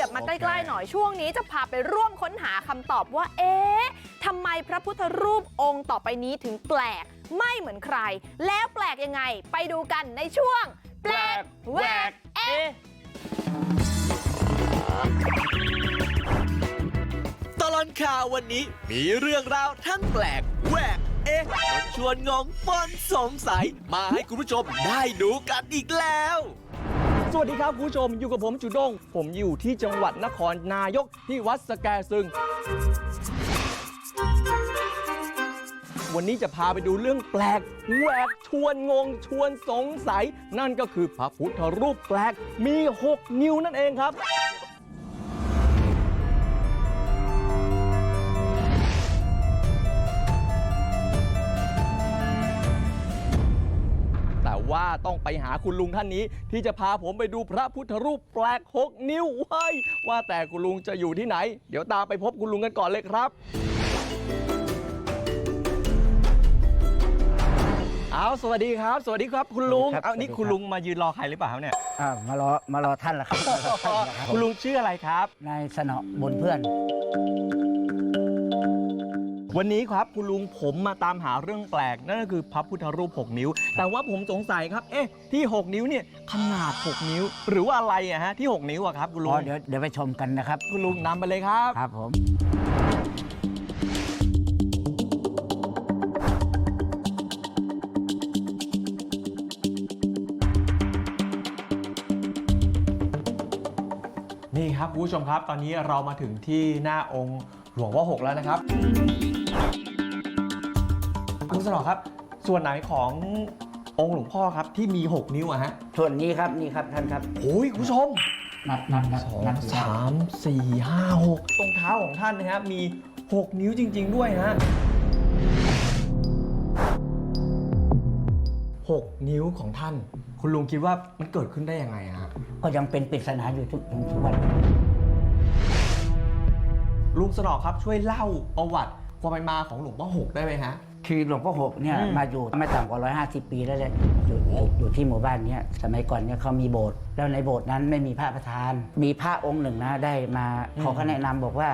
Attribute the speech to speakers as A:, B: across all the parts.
A: ยับมาใกล้ๆหน่อยช่วงนี้จะพาไปร่วมค้นหาคำตอบว่าเอ๊ะทำไมพระพุทธรูปองค์ต่อไปนี้ถึงแปลกไม่เหมือนใคร แล้วแปลกยังไงไปดูกันในช่วง แปลกแหวกเอ๊ะ
B: ตลอดข่าววันนี้มีเรื่องราวทั้งแปลกแหวกเอ๊ะชวนงงปนสงสัยมาให้คุณผู้ชมได้ดูกันอีกแล้ว
C: สวัสดีครับคุณผู้ชมอยู่กับผมจุด้ง ผมอยู่ที่จังหวัดนครนายกที่วัดสแกซึง วันนี้จะพาไปดูเรื่องแปลกแหวกชวนงงชวนสงสัย นั่นก็คือพระพุทธรูปแปลกมี 6 นิ้วนั่นเองครับ ต่ว่าต้องไปหาคุณลุงท่านนี้ ที่จะพาผมไปดูพระพุทธรูปแปลก6นิ้วเว้ยว่าแต่คุณลุงจะอยู่ที่ไหน เดี๋ยวตามไปพบคุณลุงกันก่อนเลยครับเอาสวัสดีครับ สวัสดีครับคุณลุง
D: ครับ
C: เอานี่
D: สวัสดีครับ
C: คุณลุงมายืนรอใครหรือเปล่าครับเนี่ย
D: อ่ามารอมารอท่านละครับมารอท่านละครับ
C: คุณลุงชื่ออะไรครับ
D: นายสนอบนเพื่อน
C: วันนี้ครับคุณลุงผมมาตามหาเรื่องแปลก นั่นก็คือพระพุทธรูป 6 นิ้ว แต่ว่าผมสงสัยครับ เอ๊ะที่ 6 นิ้วเนี่ยขนาด 6 นิ้ว หรือว่าอะไรอะฮะที่ 6 นิ้วอะครับคุณลุ
D: อ๋องเดี๋ยวเดี๋ยวไปชมกันนะครับ
C: คุณลุงนำไปเลยครับ
D: ครับผม
C: นี่ครับคุณผู้ชมครับ ตอนนี้เรามาถึงที่หน้าองค์หลวงพ่อหกแล้วนะครับ คุณสนอครับ ส่วนไหนขององค์หลวงพ่อครับที่มี 6 นิ้วอะฮะ
D: ส่วนนี้ครับนี่ครับท่านครับ
C: โอ้ยคุณผู้ชม
D: นับนับนับ
C: สอง
D: นับ
C: สามสี่ห้าหกตรงเท้าของท่านนะครับมี 6 นิ้วจริง ๆ ด้วยฮะหกนิ้วของท่าน คุณลุงคิดว่ามันเกิดขึ้นได้ยังไงฮะ
D: ก็ยังเป็นปริศนาอยู่ทุกทุกวันนี้
C: ลุงสนอครับช่วยเล่าประวัติ ความเป็นมาของหลวงพ่อหกได้ไหมฮะ
D: คือหลวงพ่อหกเนี่ย
C: อืม
D: มาอยู่ไม่ต่ำกว่า 150 ปีแล้วเลยอยู่อยู่อยู่ที่หมู่บ้านเนี้ยสมัยก่อนเนี่ยเขามีโบสถ์แล้วในโบสถ์นั้นไม่มีพระประธาน มีพระองค์หนึ่งนะได้มาเขาก็แนะนำบอกว่า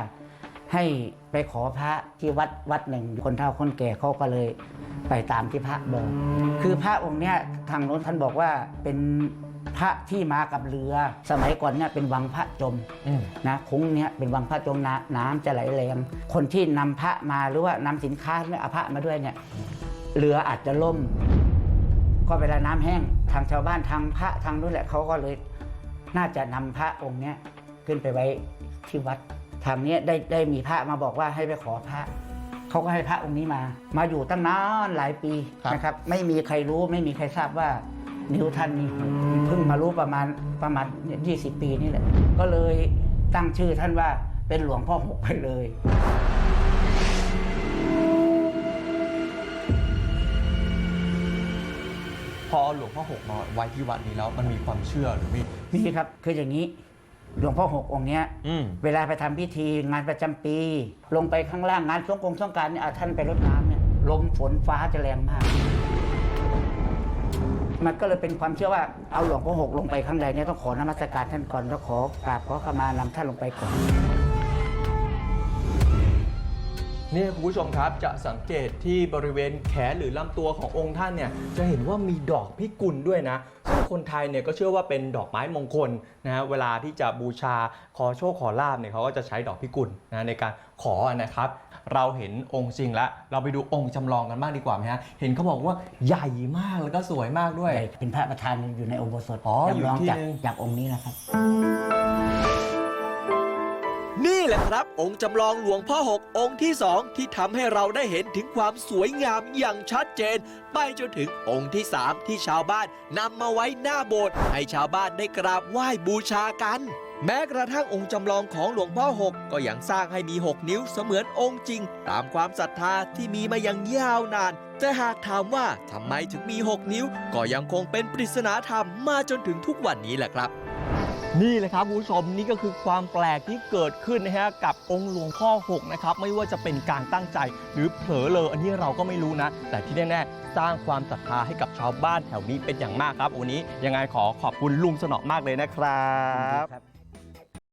D: ให้ไปขอพระที่วัดวัดหนึ่งคนเฒ่าคนแก่เขาก็เลยไปตามที่พระบอก คือพระองค์เนี้ยทางโน้นท่านบอกว่าเป็น พระที่มากับเรือ สมัยก่อนเนี่ยเป็นวังพระจม
C: อืม
D: นะคุ้งเนี้ยเป็นวังพระจมน้ำน้ำจะไหลแรงคนที่นำพระมาหรือว่านำสินค้าเนี่ยเอาพระมาด้วยเนี่ยเรืออาจจะล่ม ก็เวลาน้ำแห้งทางชาวบ้านทางพระทางนู้นแหละเขาก็เลยน่าจะนำพระองค์เนี้ยขึ้นไปไว้ที่วัด ทางเนี้ยได้ได้มีพระมาบอกว่าให้ไปขอพระเขาก็ให้พระองค์นี้มา มาอยู่ตั้งนานหลายปี
C: ครับ
D: นะครับ ไม่มีใครรู้ไม่มีใครทราบว่า นิ้วท่านนี่เพิ่งมารู้ประมาณประมาณยี่สิบปีนี่แหละ ก็เลยตั้งชื่อท่านว่าเป็นหลวงพ่อหกไปเลย
C: พอหลวงพ่อหกมาไว้ที่วัดนี้แล้วมันมีความเชื่อหรือมี
D: นี่ครับคืออย่างนี้หลวงพ่อหกองค์เนี้ย
C: อืม
D: เวลาไปทำพิธีงานประจำปี ลงไปข้างล่างงานสงกรานต์สงกรารเนี่ยอะท่านไปรดน้ำเนี่ยลมฝนฟ้าจะแรงมาก มันก็เลยเป็นความเชื่อว่าเอาหลวงพ่อหกลงไปข้างในเนี่ยต้องขอนมัสการท่านก่อนแล้วขอกราบขอขมานำท่านลงไปก่อน
C: นี่คุณผู้ชมครับจะสังเกตที่บริเวณแขนหรือลำตัวขององค์ท่านเนี่ยจะเห็นว่ามีดอกพิกุลด้วยนะซึ่งคนไทยเนี่ยก็เชื่อว่าเป็นดอกไม้มงคลนะฮะเวลาที่จะบูชาขอโชคขอลาบเนี่ยเขาก็จะใช้ดอกพิกุลนะในการขอนะครับ เราเห็นองค์จริงแล้ว เราไปดูองค์จำลองกันบ้างดีกว่าไหมฮะ เห็นเขาบอกว่าใหญ่มากแล้วก็สวยมากด้วย
D: เป็นพระประธานอยู่ในอุโบสถ
C: อ๋ออยู่
D: จำลอง
C: ที่
D: จาก
C: หนึ่ง
D: จากองค์นี้นะครับ
B: นี่แหละครับองค์จำลองหลวงพ่อหกองค์ที่สองที่ทำให้เราได้เห็นถึงความสวยงามอย่างชัดเจน ไปจนถึงองค์ที่สามที่ชาวบ้านนำมาไว้หน้าโบสถ์ให้ชาวบ้านได้กราบไหว้บูชากัน แม้กระทั่งองค์จำลองของหลวงพ่อหกก็ยังสร้างให้มี 6 นิ้วเสมือนองค์จริง ตามความศรัทธาที่มีมาอย่างยาวนาน แต่หากถามว่าทำไมถึงมี 6 นิ้ว ก็ยังคงเป็นปริศนาธรรมมาจนถึงทุกวันนี้แหละครับ
C: นี่เลยครับคุณผู้ชมนี่ก็คือความแปลกที่เกิดขึ้นนะฮะกับองค์หลวงพ่อหกนะครับไม่ว่าจะเป็นการตั้งใจหรือเผลอเลออันนี้เราก็ไม่รู้นะ แต่ที่แน่ๆสร้างความศรัทธาให้กับชาวบ้านแถวนี้เป็นอย่างมากครับวันนี้ยังไงขอขอบคุณลุงสนอมากเลยนะครับ